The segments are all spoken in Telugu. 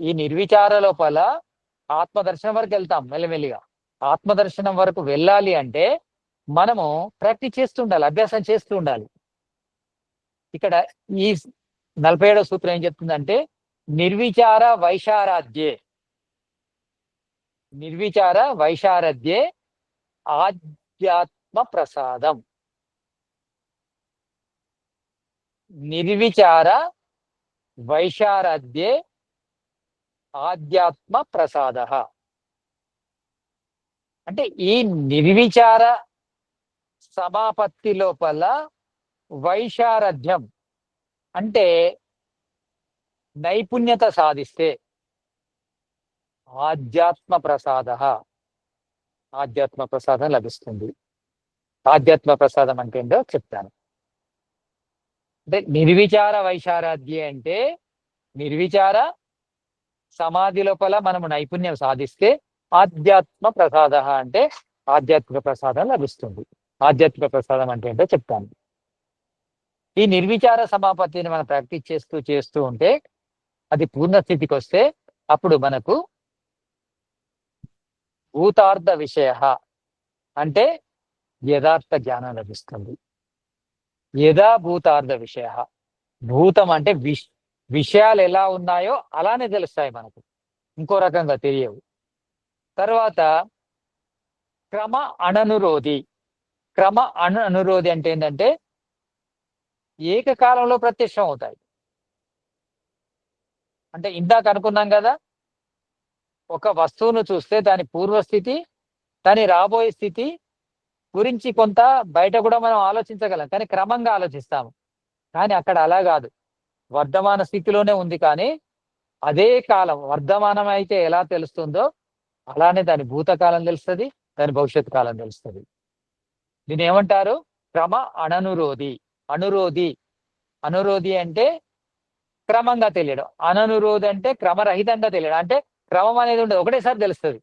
ఈ నిర్విచార లోపల ఆత్మదర్శనం వరకు వెళ్తాం మెల్లమెల్లిగా. ఆత్మదర్శనం వరకు వెళ్ళాలి అంటే మనము ప్రాక్టీస్ చేస్తూ ఉండాలి అభ్యాసం చేస్తూ ఉండాలి. ఇక్కడ ఈ నలభై ఏడో సూత్రం ఏం చెప్తుందంటే నిర్విచార వైశారాధ్యే. నిర్విచార వైశారధ్యే ఆధ్యాత్మ ప్రసాదం. నిర్విచార వైశారధ్యే ఆధ్యాత్మ ప్రసాద అంటే ఈ నిర్విచార సమాపత్తి లోపల వైశారథ్యం అంటే నైపుణ్యత సాధిస్తే ఆధ్యాత్మ ప్రసాద ఆధ్యాత్మ ప్రసాదం లభిస్తుంది. ఆధ్యాత్మ ప్రసాదం అంటే ఏంటో చెప్తాను. అంటే నిర్విచార వైశారాధ్య అంటే నిర్విచార సమాధి లోపల మనము నైపుణ్యం సాధిస్తే ఆధ్యాత్మ ప్రసాద అంటే ఆధ్యాత్మిక ప్రసాదం లభిస్తుంది. ఆధ్యాత్మిక ప్రసాదం అంటే ఏంటో చెప్తాను. ఈ నిర్విచార సమాపత్తిని మనం ప్రాక్టీస్ చేస్తూ చేస్తూ ఉంటే అది పూర్ణస్థితికి వస్తే అప్పుడు మనకు భూతార్థ విషయ అంటే యథార్థ జ్ఞానం లభిస్తుంది. యథా భూతార్థ విషయ. భూతం అంటే విష్ విషయాలు ఎలా ఉన్నాయో అలానే తెలుస్తాయి మనకు. ఇంకో రకంగా తెలియవు. తర్వాత క్రమ అననురోధి. క్రమ అను అనురోధి అంటే ఏంటంటే ఏకకాలంలో ప్రత్యక్షం అవుతాయి. అంటే ఇందాక అనుకున్నాం కదా ఒక వస్తువును చూస్తే దాని పూర్వస్థితి దాని రాబోయే స్థితి గురించి కొంత బయట కూడా మనం ఆలోచించగలం. కానీ క్రమంగా ఆలోచిస్తాము. కానీ అక్కడ అలా కాదు. వర్ధమాన స్థితిలోనే ఉంది కానీ అదే కాలం వర్ధమానం అయితే ఎలా తెలుస్తుందో అలానే దాని భూతకాలం తెలుస్తుంది దాని భవిష్యత్ కాలం తెలుస్తుంది. దీని ఏమంటారు? క్రమ అననురోధి. అనురోధి. అనురోధి అంటే క్రమంగా తెలియడం. అననురోధి అంటే క్రమరహితంగా తెలియడం. అంటే క్రమం అనేది ఉండదు. ఒకటేసారి తెలుస్తుంది.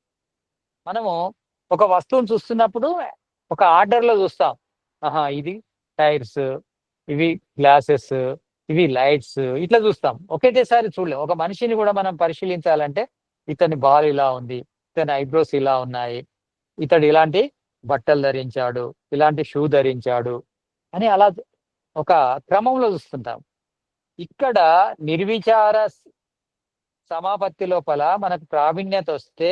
మనము ఒక వస్తువును చూస్తున్నప్పుడు ఒక ఆర్డర్లో చూస్తాం. ఆహా ఇది టైర్స్ ఇవి గ్లాసెస్ ఇవి లైట్స్ ఇట్లా చూస్తాం. ఒకటేసారి చూడలేం. ఒక మనిషిని కూడా మనం పరిశీలించాలంటే ఇతని బాల్ ఇలా ఉంది ఇతని ఐబ్రోస్ ఇలా ఉన్నాయి ఇతడు ఇలాంటి బట్టలు ధరించాడు ఇలాంటి షూ ధరించాడు అని అలా ఒక క్రమంలో చూస్తుంటాం. ఇక్కడ నిర్విచార సమాపత్తి లోపల మనకు ప్రావీణ్యత వస్తే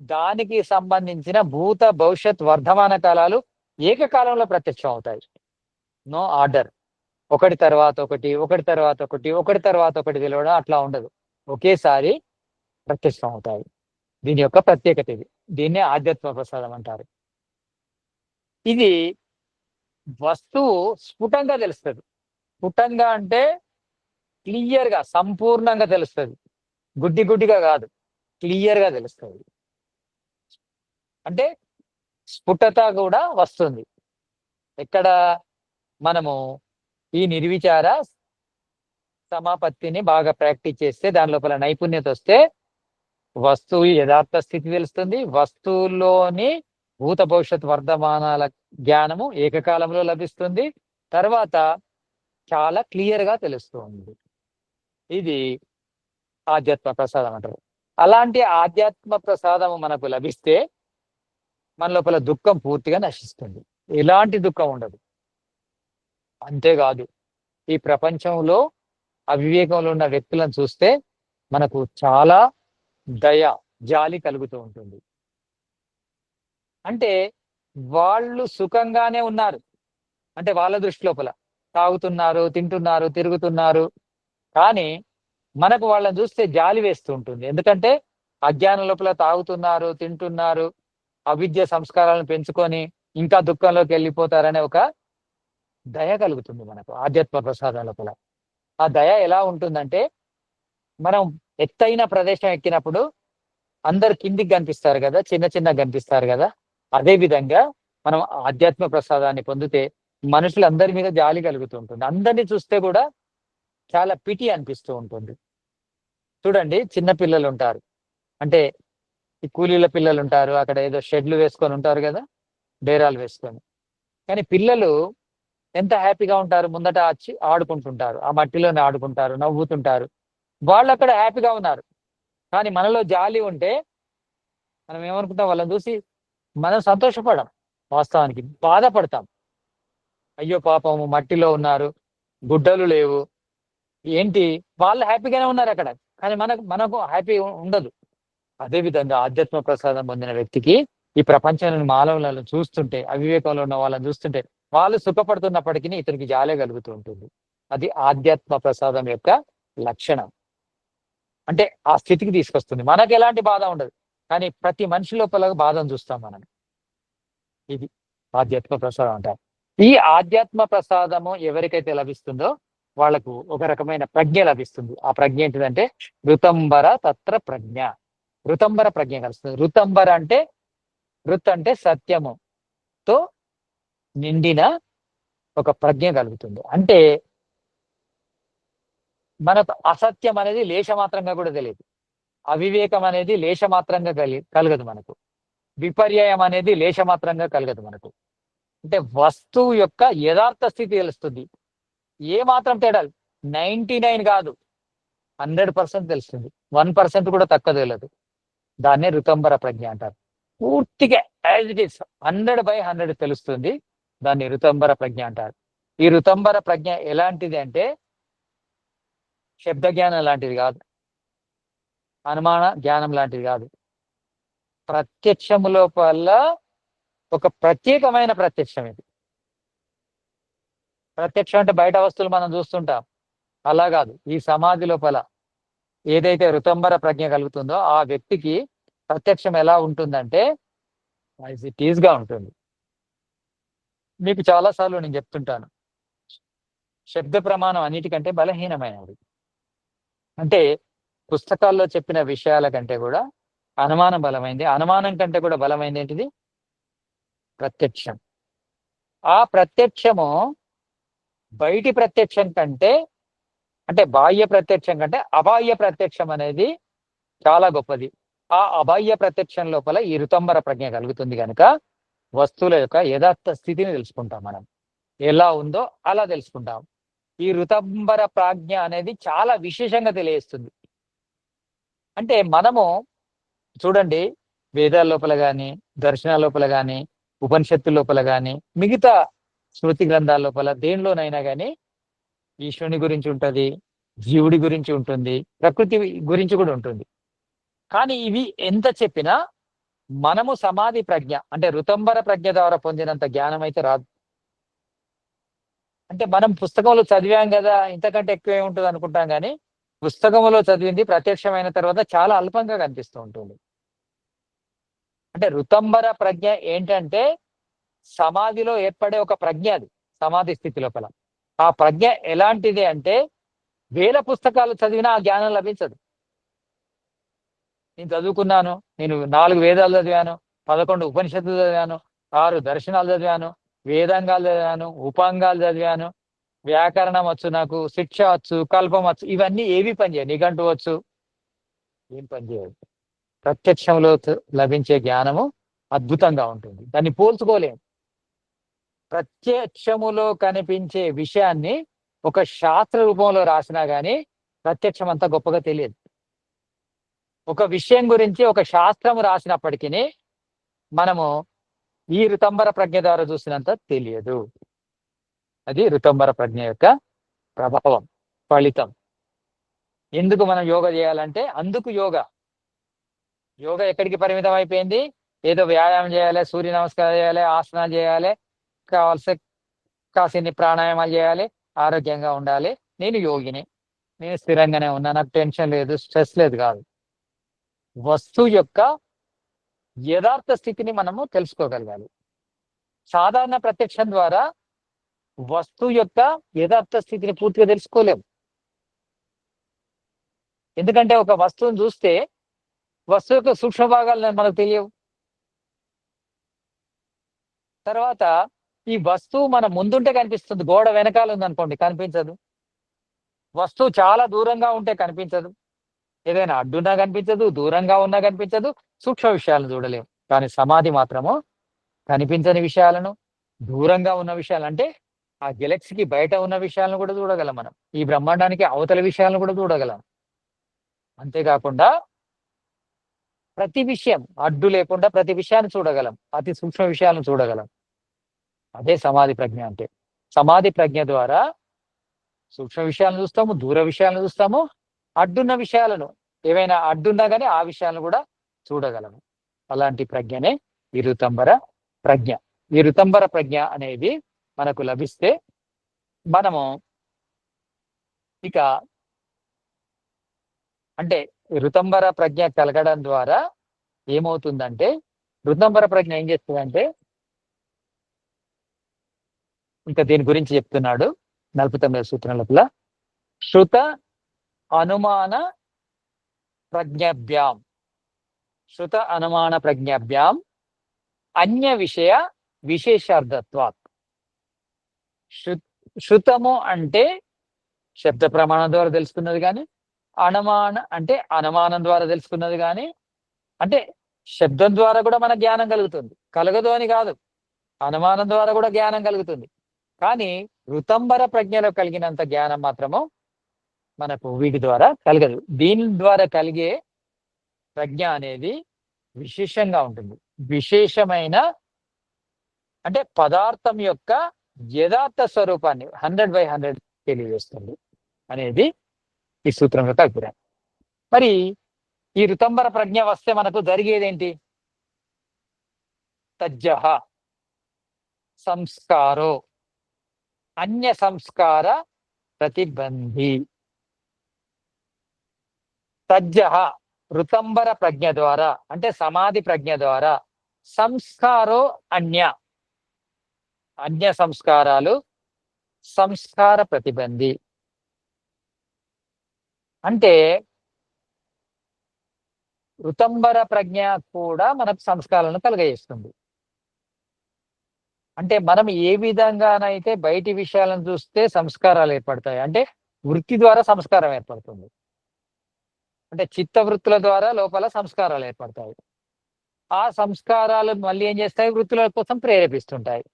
దానికి సంబంధించిన భూత భవిష్యత్ వర్ధమాన కాలాలు ఏకకాలంలో ప్రత్యక్షం అవుతాయి నో ఆర్డర్. ఒకటి తర్వాత ఒకటి ఒకటి తర్వాత ఒకటి ఒకటి తర్వాత ఒకటి తెలియడం అట్లా ఉండదు. ఒకేసారి ప్రత్యక్షం అవుతాయి దీని యొక్క ప్రత్యేకత ఇది. దీన్నే ఆధ్యాత్మ ప్రసాదం అంటారు. ఇది వస్తువు స్ఫుటంగా తెలుస్తుంది. స్ఫుటంగా అంటే క్లియర్గా సంపూర్ణంగా తెలుస్తుంది. గుడ్డి గుడ్డిగా కాదు. క్లియర్గా తెలుస్తుంది. అంటే స్ఫుటత కూడా వస్తుంది. ఎక్కడ మనము ఈ నిర్విచార సమాపత్తిని బాగా ప్రాక్టీస్ చేస్తే దాని లోపల నైపుణ్యత వస్తే వస్తువు యథార్థ స్థితి తెలుస్తుంది. వస్తువులోని భూత భవిష్యత్ వర్ధమానాల జ్ఞానము ఏకకాలంలో లభిస్తుంది. తర్వాత చాలా క్లియర్గా తెలుస్తుంది. ఇది ఆధ్యాత్మ ప్రసాదం అంటారు. అలాంటి ఆధ్యాత్మ ప్రసాదం మనకు లభిస్తే మన లోపల దుఃఖం పూర్తిగా నశిస్తుంది. ఎలాంటి దుఃఖం ఉండదు. అంతేకాదు ఈ ప్రపంచంలో అవివేకంలో ఉన్న వ్యక్తులను చూస్తే మనకు చాలా దయ జాలి కలుగుతూ ఉంటుంది. అంటే వాళ్ళు సుఖంగానే ఉన్నారు. అంటే వాళ్ళ దృష్టి లోపల. తాగుతున్నారు తింటున్నారు తిరుగుతున్నారు. కానీ మనకు వాళ్ళని చూస్తే జాలి వేస్తూ ఉంటుంది. ఎందుకంటే అజ్ఞానం లోపల తాగుతున్నారు తింటున్నారు అవిద్య సంస్కారాలను పెంచుకొని ఇంకా దుఃఖంలోకి వెళ్ళిపోతారనే ఒక దయ కలుగుతుంది మనకు ఆధ్యాత్మ ప్రసాదం లోపల ఆ దయ ఎలా ఉంటుందంటే మనం ఎత్తైన ప్రదేశం ఎక్కినప్పుడు అందరు కిందికి కనిపిస్తారు కదా చిన్న చిన్న కనిపిస్తారు కదా అదే విధంగా మనం ఆధ్యాత్మ ప్రసాదాన్ని పొందితే మనుషులందరి మీద జాలి కలుగుతూ ఉంటుంది. అందరినీ చూస్తే కూడా చాలా పిటి అనిపిస్తూ ఉంటుంది. చూడండి చిన్న పిల్లలు ఉంటారు. అంటే ఈ కూలీల పిల్లలు ఉంటారు అక్కడ ఏదో షెడ్లు వేసుకొని ఉంటారు కదా డేరాలు వేసుకొని. కానీ పిల్లలు ఎంత హ్యాపీగా ఉంటారు ముందట వచ్చి ఆడుకుంటుంటారు. ఆ మట్టిలోనే ఆడుకుంటారు నవ్వుతుంటారు. వాళ్ళు అక్కడ హ్యాపీగా ఉన్నారు. కానీ మనలో జాలి ఉంటే మనం ఏమనుకుంటాం? వాళ్ళని చూసి మనం సంతోషపడం. వాస్తవానికి బాధపడతాం. అయ్యో పాపము మట్టిలో ఉన్నారు గుడ్డలు లేవు. ఏంటి? వాళ్ళు హ్యాపీగానే ఉన్నారు అక్కడ. కానీ మనకు మనకు హ్యాపీ ఉండదు. అదే విధంగా ఆధ్యాత్మ ప్రసాదం పొందిన వ్యక్తికి ఈ ప్రపంచంలోని మానవులను చూస్తుంటే అవివేకంలో ఉన్న వాళ్ళని చూస్తుంటే వాళ్ళు సుఖపడుతున్నప్పటికీ ఇతనికి జాలే కలుగుతూ ఉంటుంది అది ఆధ్యాత్మ ప్రసాదం యొక్క లక్షణం. అంటే ఆ స్థితికి తీసుకొస్తుంది. మనకు ఎలాంటి బాధ ఉండదు. కానీ ప్రతి మనిషి లోపల బాధను చూస్తాం మనం. ఇది ఆధ్యాత్మ ప్రసాదం అంటారు. ఈ ఆధ్యాత్మ ప్రసాదము ఎవరికైతే లభిస్తుందో వాళ్ళకు ఒక రకమైన ప్రజ్ఞ లభిస్తుంది. ఆ ప్రజ్ఞ ఏంటిదంటే ఋతంబర తత్ర ప్రజ్ఞ. ఋతంబర ప్రజ్ఞ కలుస్తుంది. ఋతంబర అంటే ఋత్ అంటే సత్యము. తో నిండిన ఒక ప్రజ్ఞ కలుగుతుంది. అంటే మనకు అసత్యం అనేది లేశమాత్రంగా కూడా తెలియదు. అవివేకం అనేది లేశమాత్రంగా కలి కలగదు మనకు. విపర్యయం అనేది లేశమాత్రంగా కలగదు మనకు. అంటే వస్తువు యొక్క యథార్థ స్థితి తెలుస్తుంది. ఏ మాత్రం తేడా నైంటీ నైన్ కాదు. హండ్రెడ్ పర్సెంట్ తెలుస్తుంది. వన్ పర్సెంట్ కూడా తక్కువ తెలియదు. దాన్నే రుతంబర ప్రజ్ఞ అంటారు. పూర్తిగా as it is. Hundred by hundred తెలుస్తుంది. దాన్ని ఋతంబర ప్రజ్ఞ అంటారు. ఈ ఋతంబర ప్రజ్ఞ ఎలాంటిది అంటే శబ్ద జ్ఞానం లాంటిది కాదు. అనుమాన జ్ఞానం లాంటిది కాదు. ప్రత్యక్షము లోపల ఒక ప్రత్యేకమైన ప్రత్యక్షం ఇది. ప్రత్యక్షం అంటే బయట వస్తువులు మనం చూస్తుంటాం. అలా కాదు. ఈ సమాధి లోపల ఏదైతే ఋతంబర ప్రజ్ఞ కలుగుతుందో ఆ వ్యక్తికి ప్రత్యక్షం ఎలా ఉంటుందంటే యాజ్ ఇట్ ఈజ్గా ఉంటుంది. మీకు చాలాసార్లు నేను చెప్తుంటాను. శబ్ద ప్రమాణం అన్నిటికంటే బలహీనమైనది. అంటే పుస్తకాల్లో చెప్పిన విషయాల కంటే కూడా అనుమానం బలమైంది. అనుమానం కంటే కూడా బలమైంది ఏంటిది? ప్రత్యక్షం. ఆ ప్రత్యక్షము బయటి ప్రత్యక్షం కంటే అంటే బాహ్య ప్రత్యక్షం కంటే అబాహ్య ప్రత్యక్షం అనేది చాలా గొప్పది. ఆ అబాహ్య ప్రత్యక్షం లోపల ఈ ఋతంబర ప్రజ్ఞ కలుగుతుంది కనుక వస్తువుల యొక్క యథార్థ స్థితిని తెలుసుకుంటాం మనం. ఎలా ఉందో అలా తెలుసుకుంటాం. ఈ ఋతంబర ప్రాజ్ఞ అనేది చాలా విశేషంగా తెలియజేస్తుంది. అంటే మనము చూడండి వేదాల లోపల కానీ దర్శనాల లోపల కానీ ఉపనిషత్తు లోపల కానీ మిగతా స్మృతి గ్రంథాల లోపల దేనిలోనైనా కానీ ఈశ్వరుని గురించి ఉంటుంది జీవుడి గురించి ఉంటుంది ప్రకృతి గురించి కూడా ఉంటుంది. కానీ ఇవి ఎంత చెప్పినా మనము సమాధి ప్రజ్ఞ అంటే రుతంబర ప్రజ్ఞ ద్వారా పొందినంత జ్ఞానం అయితే రాదు. అంటే మనం పుస్తకంలో చదివాం కదా ఇంతకంటే ఎక్కువ ఉంటుంది అనుకుంటాం కానీ పుస్తకంలో చదివింది ప్రత్యక్షమైన తర్వాత చాలా అల్పంగా కనిపిస్తూ ఉంటుంది. అంటే రుతంబర ప్రజ్ఞ ఏంటంటే సమాధిలో ఏర్పడే ఒక ప్రజ్ఞ అది సమాధి స్థితి లోపల. ఆ ప్రజ్ఞ ఎలాంటిది అంటే వేల పుస్తకాలు చదివినా ఆ జ్ఞానం లభించదు. నేను చదువుకున్నాను నేను నాలుగు వేదాలు చదివాను పదకొండు ఉపనిషత్తులు చదివాను ఆరు దర్శనాలు చదివాను వేదాంగాలు చదివాను ఉపాంగాలు చదివాను వ్యాకరణం వచ్చు నాకు శిక్ష వచ్చు కల్పం వచ్చు ఇవన్నీ ఏవి పనిచేయవు. నిఘంటు వచ్చు ఏం పనిచేయదు ప్రత్యక్షంలో లభించే జ్ఞానము అద్భుతంగా ఉంటుంది. దాన్ని పోల్చుకోలేము ప్రత్యక్షములో కనిపించే విషయాన్ని ఒక శాస్త్ర రూపంలో రాసినా గానీ ప్రత్యక్షం అంత గొప్పగా తెలియదు. ఒక విషయం గురించి ఒక శాస్త్రము రాసినప్పటికీ మనము ఈ ఋతంబర ప్రజ్ఞ ద్వారా చూసినంత తెలియదు. అది ఋతంబర ప్రజ్ఞ యొక్క ప్రభావం ఫలితం. ఎందుకు మనం యోగా చేయాలంటే అందుకు యోగా. యోగా ఎక్కడికి పరిమితం అయిపోయింది? ఏదో వ్యాయామం చేయాలి సూర్య నమస్కారం చేయాలి ఆసనాలు చేయాలి కావాల్సిన కాసిన్ని ప్రాణాయామాలు చేయాలి ఆరోగ్యంగా ఉండాలి. నేను యోగిని. నేను స్థిరంగానే ఉన్నా నాకు టెన్షన్ లేదు స్ట్రెస్ లేదు కాదు. వస్తువు యొక్క యథార్థ స్థితిని మనము తెలుసుకోగలగాలి. సాధారణ ప్రత్యక్షం ద్వారా వస్తువు యొక్క యథార్థ స్థితిని పూర్తిగా తెలుసుకోలేము ఎందుకంటే ఒక వస్తువును చూస్తే వస్తువు యొక్క సూక్ష్మ భాగాలు మనకు తెలియవు. తర్వాత ఈ వస్తువు మన ముందుంటే కనిపిస్తుంది. గోడ వెనకాల ఉందనుకోండి కనిపించదు. వస్తువు చాలా దూరంగా ఉంటే కనిపించదు. ఏదైనా అడ్డున్నా కనిపించదు దూరంగా ఉన్నా కనిపించదు సూక్ష్మ విషయాలను చూడలేము. కానీ సమాధి మాత్రము కనిపించని విషయాలను దూరంగా ఉన్న విషయాలు అంటే ఆ గెలక్సీకి బయట ఉన్న విషయాలను కూడా చూడగలం మనం. ఈ బ్రహ్మాండానికి అవతల విషయాలను కూడా చూడగలం. అంతేకాకుండా ప్రతి విషయం అడ్డు లేకుండా ప్రతి విషయాన్ని చూడగలం. అతి సూక్ష్మ విషయాలను చూడగలం. అదే సమాధి ప్రజ్ఞ అంటే. సమాధి ప్రజ్ఞ ద్వారా సూక్ష్మ విషయాలను చూస్తాము దూర విషయాలను చూస్తాము అడ్డున్న విషయాలను ఏవైనా అడ్డున్నా కానీ ఆ విషయాలను కూడా చూడగలము. అలాంటి ప్రజ్ఞనే ఈ ఋతంబర ప్రజ్ఞ. ఈ ఋతంబర ప్రజ్ఞ అనేది మనకు లభిస్తే మనము ఇక అంటే ఋతంబర ప్రజ్ఞ కలగడం ద్వారా ఏమవుతుందంటే ఋతంబర ప్రజ్ఞ ఏం చేస్తుందంటే ఇంకా దీని గురించి చెప్తున్నాడు నలభై తొమ్మిది సూత్రం లోపల శృత అనుమాన ప్రజ్ఞాభ్యాం శృత అనుమాన ప్రజ్ఞాభ్యాం అన్య విషయ విశేషార్థత్వాత్ శృ శృతము అంటే శబ్ద ప్రమాణం ద్వారా తెలుసుకున్నది కానీ అనుమాన అంటే అనుమానం ద్వారా తెలుసుకున్నది కానీ అంటే శబ్దం ద్వారా కూడా మన జ్ఞానం కలుగుతుంది కలగదు అని కాదు అనుమానం ద్వారా కూడా జ్ఞానం కలుగుతుంది కానీ ఋతంబర ప్రజ్ఞలో కలిగినంత జ్ఞానం మాత్రము మనకు వీటి ద్వారా కలగదు. దీని ద్వారా కలిగే ప్రజ్ఞ అనేది విశేషంగా ఉంటుంది. విశేషమైన అంటే పదార్థం యొక్క యథార్థ స్వరూపాన్ని హండ్రెడ్ బై హండ్రెడ్ తెలియజేస్తుంది అనేది ఈ సూత్రం యొక్క అభిప్రాయం. మరి ఈ ఋతంబర ప్రజ్ఞ వస్తే మనకు జరిగేదేంటి తజ్జహ సంస్కారో అన్య సంస్కార ప్రతిబంధి. తజ్జహ ఋతంబర ప్రజ్ఞ ద్వారా అంటే సమాధి ప్రజ్ఞ ద్వారా సంస్కారో అన్య. అన్య సంస్కారాలు సంస్కార ప్రతిబంధి. అంటే ఋతంబర ప్రజ్ఞ కూడా మనకు సంస్కారాలను కలగజేస్తుంది. అంటే మనం ఏ విధంగానైతే బయటి విషయాలను చూస్తే సంస్కారాలు ఏర్పడతాయి అంటే వృత్తి ద్వారా సంస్కారం ఏర్పడుతుంది. అంటే చిత్త వృత్తుల ద్వారా లోపల సంస్కారాలు ఏర్పడతాయి. ఆ సంస్కారాలు మళ్ళీ ఏం చేస్తాయి? వృత్తుల కోసం ప్రేరేపిస్తుంటాయి.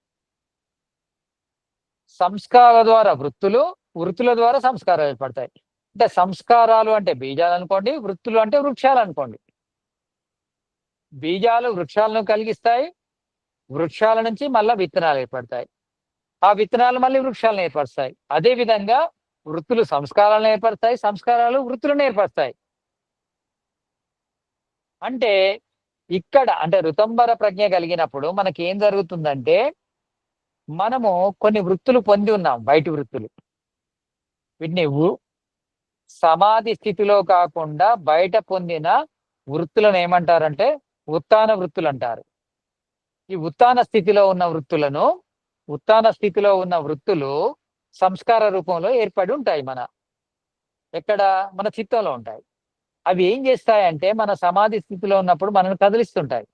సంస్కారాల ద్వారా వృత్తులు వృత్తుల ద్వారా సంస్కారాలు ఏర్పడతాయి. అంటే సంస్కారాలు అంటే బీజాలు అనుకోండి వృత్తులు అంటే వృక్షాలు అనుకోండి. బీజాలు వృక్షాలను కలిగిస్తాయి వృక్షాల నుంచి మళ్ళా విత్తనాలు ఏర్పడతాయి. ఆ విత్తనాలు మళ్ళీ వృక్షాలను ఏర్పరుస్తాయి. అదే విధంగా వృత్తులు సంస్కారాలను ఏర్పడతాయి సంస్కారాలు వృత్తులను ఏర్పరుస్తాయి. అంటే ఇక్కడ అంటే ఋతంబర ప్రజ్ఞ కలిగినప్పుడు మనకి ఏం జరుగుతుందంటే మనము కొన్ని వృత్తులు పొంది ఉన్నాం బయటి వృత్తులు. వీటిని సమాధి స్థితిలో కాకుండా బయట పొందిన వృత్తులను ఏమంటారంటే ఉత్తాన వృత్తులు అంటారు ఈ ఉత్తాన స్థితిలో ఉన్న వృత్తులను ఉత్తాన స్థితిలో ఉన్న వృత్తులు సంస్కార రూపంలో ఏర్పడి ఉంటాయి మన ఎక్కడ? మన చిత్తంలో ఉంటాయి. అవి ఏం చేస్తాయంటే మన సమాధి స్థితిలో ఉన్నప్పుడు మనల్ని కదిలిస్తుంటాయి.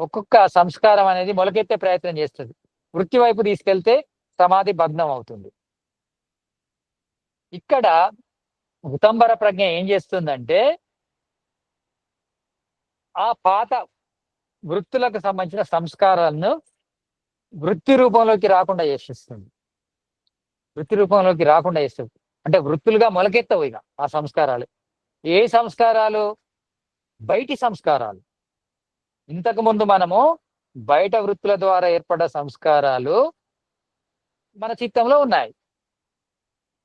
ఒక్కొక్క సంస్కారం అనేది మొలకెత్తే ప్రయత్నం చేస్తుంది. వృత్తి వైపు తీసుకెళ్తే సమాధి భగ్నం అవుతుంది. ఇక్కడ ఉతంబర ప్రజ్ఞ ఏం చేస్తుందంటే ఆ పాత వృత్తులకు సంబంధించిన సంస్కారాలను వృత్తి రూపంలోకి రాకుండా చేసేస్తుంది. వృత్తి రూపంలోకి రాకుండా చేస్తుంది. అంటే వృత్తులుగా మొలకెత్తవు ఇక ఆ సంస్కారాలు. ఏ సంస్కారాలు? బయటి సంస్కారాలు. ఇంతకుముందు మనము బయట వృత్తుల ద్వారా ఏర్పడ్డ సంస్కారాలు మన చిత్తంలో ఉన్నాయి.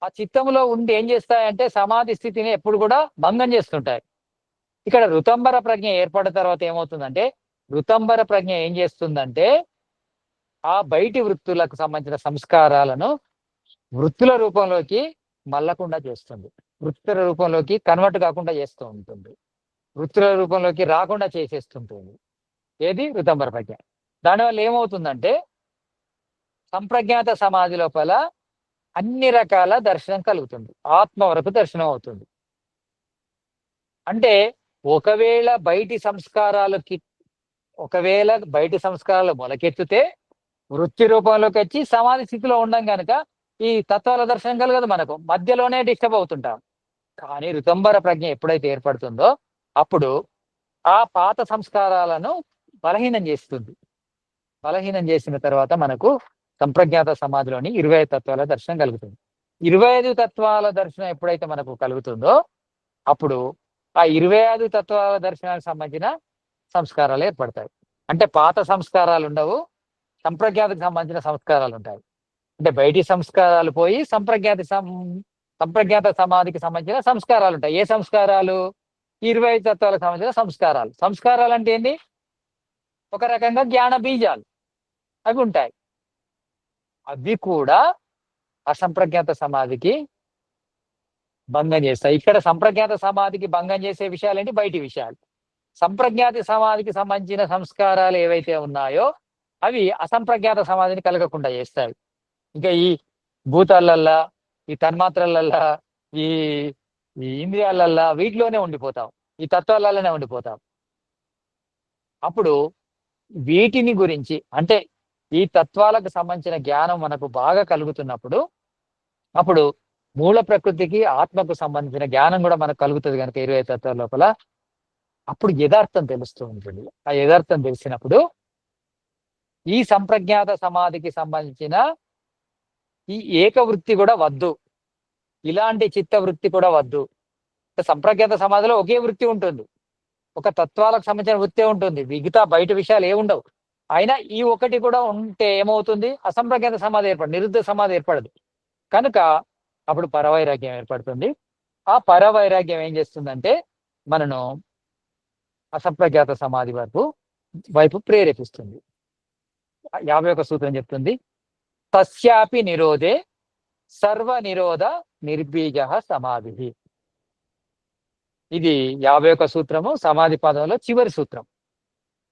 ఆ చిత్తంలో ఉండి ఏం చేస్తాయంటే సమాధి స్థితిని ఎప్పుడు కూడా భంగం చేస్తుంటాయి. ఇక్కడ ఋతంబర ప్రజ్ఞ ఏర్పడిన తర్వాత ఏమవుతుందంటే ఋతంబర ప్రజ్ఞ ఏం చేస్తుందంటే ఆ బయటి వృత్తులకు సంబంధించిన సంస్కారాలను వృత్తుల రూపంలోకి మల్లకుండా చేస్తుంది. వృత్తుల రూపంలోకి కన్వర్ట్ కాకుండా చేస్తూ ఉంటుంది. వృత్తుల రూపంలోకి రాకుండా చేసేస్తుంటుంది. ఏది? ఋతంబర ప్రజ్ఞ. దానివల్ల ఏమవుతుందంటే సంప్రజ్ఞాత సమాధి లోపల అన్ని రకాల దర్శనం కలుగుతుంది. ఆత్మ వరకు దర్శనం అవుతుంది. అంటే ఒకవేళ బయటి సంస్కారాలకి ఒకవేళ బయటి సంస్కారాలు మొలకెత్తితే వృత్తి రూపంలోకి వచ్చి సమాధి స్థితిలో ఉండం కనుక ఈ తత్వాల దర్శనం కలగదు మనకు. మధ్యలోనే డిస్టర్బ్ అవుతుంటాం. కానీ ఋతంబర ప్రజ్ఞ ఎప్పుడైతే ఏర్పడుతుందో అప్పుడు ఆ పాత సంస్కారాలను బలహీనం చేస్తుంది. బలహీనం చేసిన తర్వాత మనకు సంప్రజ్ఞాత సమాధిలోని ఇరవై ఐదు తత్వాల దర్శనం కలుగుతుంది. ఇరవై ఐదు తత్వాల దర్శనం ఎప్పుడైతే మనకు కలుగుతుందో అప్పుడు ఆ ఇరవై ఐదు తత్వాల దర్శనానికి సంబంధించిన సంస్కారాలు ఏర్పడతాయి. అంటే పాత సంస్కారాలు ఉండవు సంప్రజ్ఞాతకు సంబంధించిన సంస్కారాలు ఉంటాయి. అంటే బయటి సంస్కారాలు పోయి సంప్రజ్ఞాత సం సంప్రజ్ఞాత సమాధికి సంబంధించిన సంస్కారాలు ఉంటాయి. ఏ సంస్కారాలు? ఇరవై తత్వాలకు సంబంధించిన సంస్కారాలు. సంస్కారాలు అంటే ఏంటి ఒక రకంగా జ్ఞాన బీజాలు. అవి ఉంటాయి. అవి కూడా అసంప్రజ్ఞాత సమాధికి భంగం చేస్తాయి. ఇక్కడ సంప్రజ్ఞాత సమాధికి భంగం చేసే విషయాలు ఏంటి? బయటి విషయాలు. సంప్రజ్ఞాత సమాధికి సంబంధించిన సంస్కారాలు ఏవైతే ఉన్నాయో అవి అసంప్రజ్ఞాత సమాధిని కలగకుండా చేస్తాయి. ఇంకా ఈ భూతాలల్లా ఈ తన్మాత్రలల్లా ఈ ఈ ఇంద్రియాలల్లా వీటిలోనే ఉండిపోతాం. ఈ తత్వాలలోనే ఉండిపోతాం. అప్పుడు వీటిని గురించి అంటే ఈ తత్వాలకు సంబంధించిన జ్ఞానం మనకు బాగా కలుగుతున్నప్పుడు అప్పుడు మూల ప్రకృతికి ఆత్మకు సంబంధించిన జ్ఞానం కూడా మనకు కలుగుతుంది కనుక ఇరవై తత్వాల లోపల. అప్పుడు యథార్థం తెలుస్తూ ఉంటుంది. ఆ యథార్థం తెలిసినప్పుడు ఈ సంప్రజ్ఞాత సమాధికి సంబంధించిన ఈ ఏకవృత్తి కూడా వద్దు. ఇలాంటి చిత్త వృత్తి కూడా వద్దు. సంప్రజ్ఞాత సమాధిలో ఒకే వృత్తి ఉంటుంది. ఒక తత్వాలకు సంబంధించిన వృత్తే ఉంటుంది. మిగతా బయట విషయాలు ఏముండవు అయినా ఈ ఒకటి కూడా ఉంటే ఏమవుతుంది? అసంప్రజ్ఞాత సమాధి ఏర్పడదు. నిరుద్ధ సమాధి ఏర్పడదు. కనుక అప్పుడు పరవైరాగ్యం ఏర్పడుతుంది. ఆ పరవైరాగ్యం ఏం చేస్తుందంటే మనను అసంప్రజ్ఞాత సమాధి వరకు వైపు ప్రేరేపిస్తుంది. యాభై ఒక సూత్రం చెప్తుంది. తస్యాపి నిరోధే సర్వ నిరోధ నిర్బీజ సమాధి. ఇది యాభై ఒక సూత్రము సమాధి పాదంలో చివరి సూత్రం.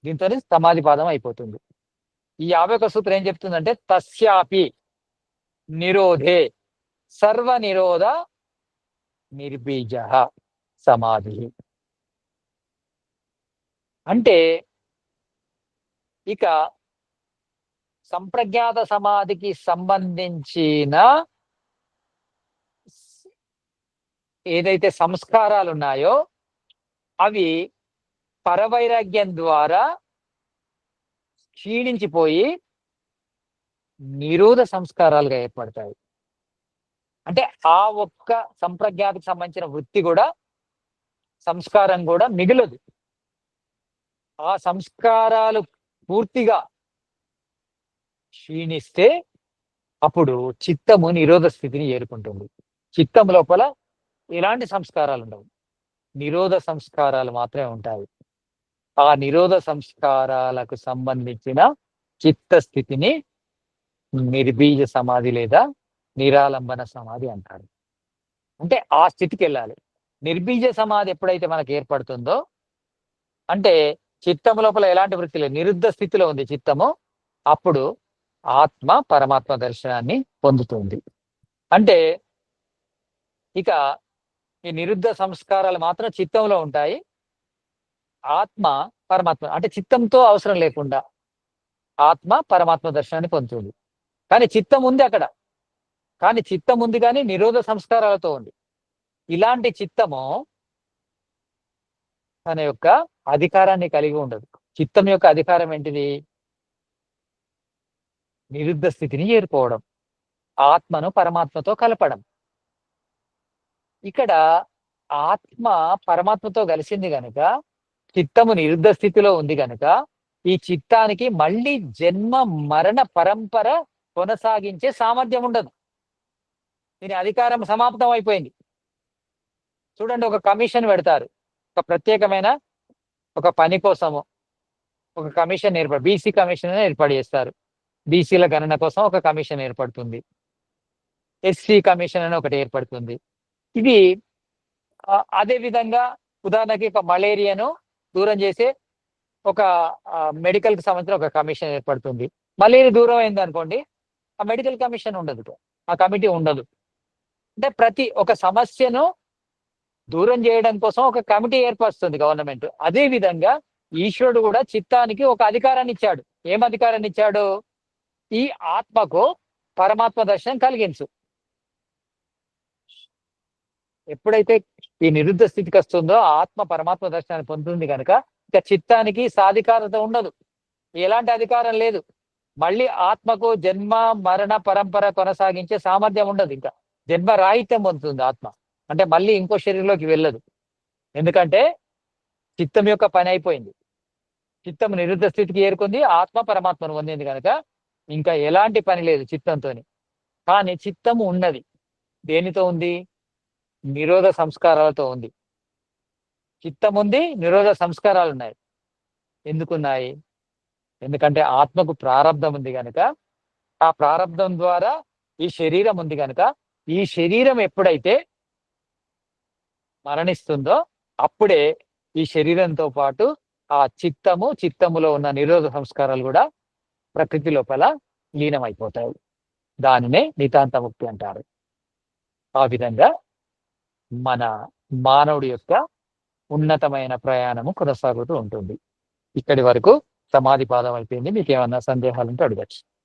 దీంతో సమాధి పాదం అయిపోతుంది. ఈ యాభై ఒక సూత్రం ఏం చెప్తుందంటే తస్యాపి నిరోధే సర్వ నిరోధ నిర్బీజ సమాధి. అంటే ఇక సంప్రజ్ఞాత సమాధికి సంబంధించిన ఏదైతే సంస్కారాలు ఉన్నాయో అవి పరవైరాగ్యం ద్వారా క్షీణించిపోయి నిరోధ సంస్కారాలుగా ఏర్పడతాయి. అంటే ఆ ఒక్క సంప్రజ్ఞాతకు సంబంధించిన వృత్తి కూడా సంస్కారం కూడా మిగలదు. ఆ సంస్కారాలు పూర్తిగా క్షీణిస్తే అప్పుడు చిత్తము నిరోధ స్థితిని చేరుకుంటుంది చిత్తం లోపల ఎలాంటి సంస్కారాలు ఉండవు. నిరోధ సంస్కారాలు మాత్రమే ఉంటాయి. ఆ నిరోధ సంస్కారాలకు సంబంధించిన చిత్త స్థితిని నిర్బీజ సమాధి లేదా నిరాలంబన సమాధి అంటారు. అంటే ఆ స్థితికి వెళ్ళాలి. నిర్బీజ సమాధి ఎప్పుడైతే మనకు ఏర్పడుతుందో అంటే చిత్తం లోపల ఎలాంటి వృత్తి లేదు. నిరుద్ధ స్థితిలో ఉంది చిత్తము. అప్పుడు ఆత్మ పరమాత్మ దర్శనాన్ని పొందుతుంది. అంటే ఇక ఈ నిరుద్ధ సంస్కారాలు మాత్రం చిత్తంలో ఉంటాయి. ఆత్మ పరమాత్మ అంటే చిత్తంతో అవసరం లేకుండా ఆత్మ పరమాత్మ దర్శనాన్ని పొందుతుంది. కానీ చిత్తం ఉంది అక్కడ. కానీ చిత్తం ఉంది కానీ నిరోధ సంస్కారాలతో ఉంది. ఇలాంటి చిత్తము తన యొక్క అధికారాన్ని కలిగి ఉండదు. చిత్తం యొక్క అధికారం ఏంటిది? నిరుద్ధ స్థితిని ఏర్పోవడం ఆత్మను పరమాత్మతో కలపడం. ఇక్కడ ఆత్మ పరమాత్మతో కలిసింది గనుక చిత్తము నిరుద్ధ స్థితిలో ఉంది గనుక ఈ చిత్తానికి మళ్ళీ జన్మ మరణ పరంపర కొనసాగించే సామర్థ్యం ఉండదు. దీని అధికారం సమాప్తం అయిపోయింది. చూడండి ఒక కమిషన్ పెడతారు. ఒక ప్రత్యేకమైన ఒక పని కోసము ఒక కమిషన్ ఏర్పాటు బీసీ కమిషన్ ఏర్పాటు చేస్తారు. బీసీల గణన కోసం ఒక కమిషన్ ఏర్పడుతుంది. ఎస్సీ కమిషన్ అని ఒకటి ఏర్పడుతుంది. ఇది అదే విధంగా ఉదాహరణకి ఒక మలేరియాను దూరం చేసే ఒక మెడికల్కి సంబంధించిన ఒక కమిషన్ ఏర్పడుతుంది. మలేరియా దూరం అయింది అనుకోండి ఆ మెడికల్ కమిషన్ ఉండదు ఆ కమిటీ ఉండదు. అంటే ప్రతి ఒక సమస్యను దూరం చేయడం కోసం ఒక కమిటీ ఏర్పరుస్తుంది గవర్నమెంట్. అదే విధంగా ఈశ్వరుడు కూడా చిత్తానికి ఒక అధికారాన్ని ఇచ్చాడు. ఏం అధికారాన్ని ఇచ్చాడు? ఈ ఆత్మకు పరమాత్మ దర్శనం కలిగించు. ఎప్పుడైతే ఈ నిరుద్ధ స్థితికి వస్తుందో ఆత్మ పరమాత్మ దర్శనాన్ని పొందుతుంది కనుక ఇక చిత్తానికి సాధికారత ఉండదు. ఎలాంటి అధికారం లేదు. మళ్ళీ ఆత్మకు జన్మ మరణ పరంపర కొనసాగించే సామర్థ్యం ఉండదు ఇంకా. జన్మ రాహిత్యం పొందుతుంది ఆత్మ. అంటే మళ్ళీ ఇంకో శరీరంలోకి వెళ్ళదు. ఎందుకంటే చిత్తం యొక్క పని అయిపోయింది. చిత్తం నిరుద్ధ స్థితికి ఏరుకుంది ఆత్మ పరమాత్మను పొందింది కనుక ఇంకా ఎలాంటి పని లేదు చిత్తంతో కానీ చిత్తము ఉన్నది. దేనితో ఉంది? నిరోధ సంస్కారాలతో ఉంది. చిత్తం ఉంది నిరోధ సంస్కారాలు ఉన్నాయి ఎందుకున్నాయి? ఎందుకంటే ఆత్మకు ప్రారంధం ఉంది కనుక ఆ ప్రారంధం ద్వారా ఈ శరీరం ఉంది కనుక ఈ శరీరం ఎప్పుడైతే మరణిస్తుందో అప్పుడే ఈ శరీరంతో పాటు ఆ చిత్తము చిత్తములో ఉన్న నిరోధ సంస్కారాలు కూడా ప్రకృతి లోపల లీనమైపోతాయి. దానినే నితాంత ముక్తి అంటారు. ఆ విధంగా మన మానవుడి యొక్క ఉన్నతమైన ప్రయాణము కొనసాగుతూ ఉంటుంది. ఇక్కడి వరకు సమాధి పాదం అయిపోయింది. మీకు ఏమన్నా సందేహాలు ఉంటే అడగచ్చు.